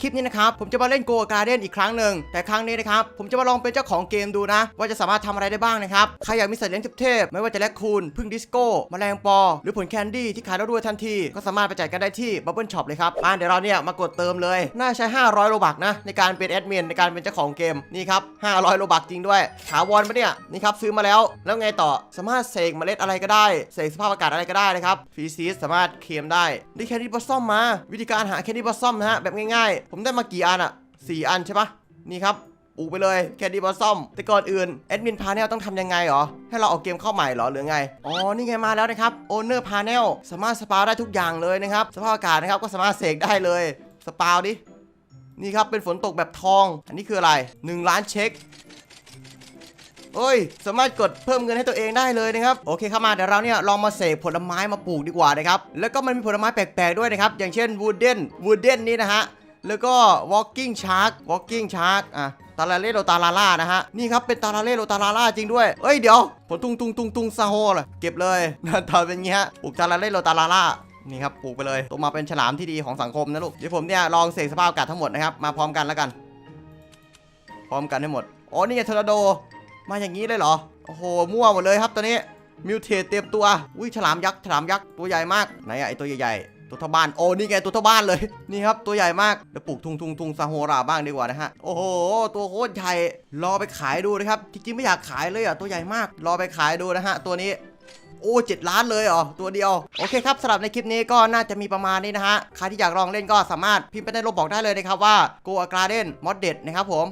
คลิปนี้นะครับ ผมจะมาเล่นโกการ์เด้นอีกครั้งหนึ่งแต่ครั้งนี้นะครับ ผมจะมาลองเป็นเจ้าของเกมดูนะ ว่าจะสามารถทำอะไรได้บ้างนะครับ ใครอยากมีสัตว์เลี้ยงเทพไม่ว่าจะแลคคูนพึ่งดิสโก้แมลงปอ หรือผลแคนดี้ที่ขายแล้วรวยทันที ก็สามารถไปจ่ายกันได้ที่บับเบิลช็อปเลยครับมาเดี๋ยวเราเนี่ยมากดเติมเลย น่าใช้ 500โลบักนะในการเป็นแอดมินในการเป็นเจ้าของเกมนี่ครับ500โลบักจริงด้วยถาวรปะเนี่ยนี่ครับซื้อมาแล้ว แล้วไงต่อสามารถเสกเมล็ดอะไรก็ได้เสกสภาพอากาศอะไรก็ได้นะครับฟรีซีสสามารถเคลมได้ได้แคนดี้บอสซอมมา วิธีการหาแคนดี้บอสซอมนะฮะแบบง่ายผมได้มากี่อันอะสี่อันใช่ปะนี่ครับปลูกไปเลยแคนดี้บอสซอม แต่ก่อนอื่นแอดมินพาเนลต้องทำยังไงหรอ ให้เราเอาเกมเข้าใหม่หรอหรือไง อ๋อ นี่ไงมาแล้วนะครับโอเนอร์พาเนลสามารถสปาได้ทุกอย่างเลยนะครับ สภาพอากาศนะครับก็สามารถเสกได้เลย สปาดิ นี่ครับเป็นฝนตกแบบทอง อันนี้คืออะไร 1 ล้านเช็คเอ้ย สามารถกดเพิ่มเงินให้ตัวเองได้เลยนะครับ โอเคเข้ามาเดี๋ยวเราเนี่ยลองมาเสกผลไม้มาปลูกดีกว่านะครับ แล้วก็มันมีผลไม้แปลกๆด้วยนะครับ อย่างเช่นวูดเดนวูดเดนนี่นะฮะ แล้วก็ walking shark walking shark อะตาลาเล่โลตาลาล่านะฮะ นี่ครับเป็นตาลาเล่โลตาลาล่าจริงด้วย เอ้ยเดี๋ยวผลตุงตุงตุงตุงซาโฮเลยเก็บเลยหน้าตาเป็นงี้ฮะปลูกตาลาเล่โลตาลาล่านี่ครับปลูกไปเลยโตมาเป็นฉลามที่ดีของสังคมนะลูกเดี๋ยวผมเนี่ยลองเสกสภาพอากาศทั้งหมดนะครับมาพร้อมกันแล้วกัน พร้อมกันให้หมดอ๋อนี่ไงทอร์นาโดมาอย่างนี้เลยเหรอโอ้โหมั่วหมดเลยครับตอนนี้มิวเทสเตรียมตัวอุ้ยฉลามยักษ์ฉลามยักษ์ตัวใหญ่มากไหนอะไอตัวใหญ่ๆ ตัวเท่าบ้านโอ้นี่ไงตัวเท่าบ้านเลยนี่ครับตัวใหญ่มากเดี๋ยวปลูกทุงทุงทุงซาโฮราบ้างดีกว่านะฮะโอ้โหตัวโคตรใหญ่รอไปขายดูนะครับจริงๆไม่อยากขายเลยอะตัวใหญ่มากรอไปขายดูนะฮะตัวนี้โอ้เจ็ดล้านเลยเหรอตัวเดียว โอเคครับสำหรับในคลิปนี้ก็น่าจะมีประมาณนี้นะฮะ ใครที่อยากลองเล่นก็สามารถพิมพ์ไปในรูปบอกได้เลยนะครับว่า Go a Garden Modded นะครับผม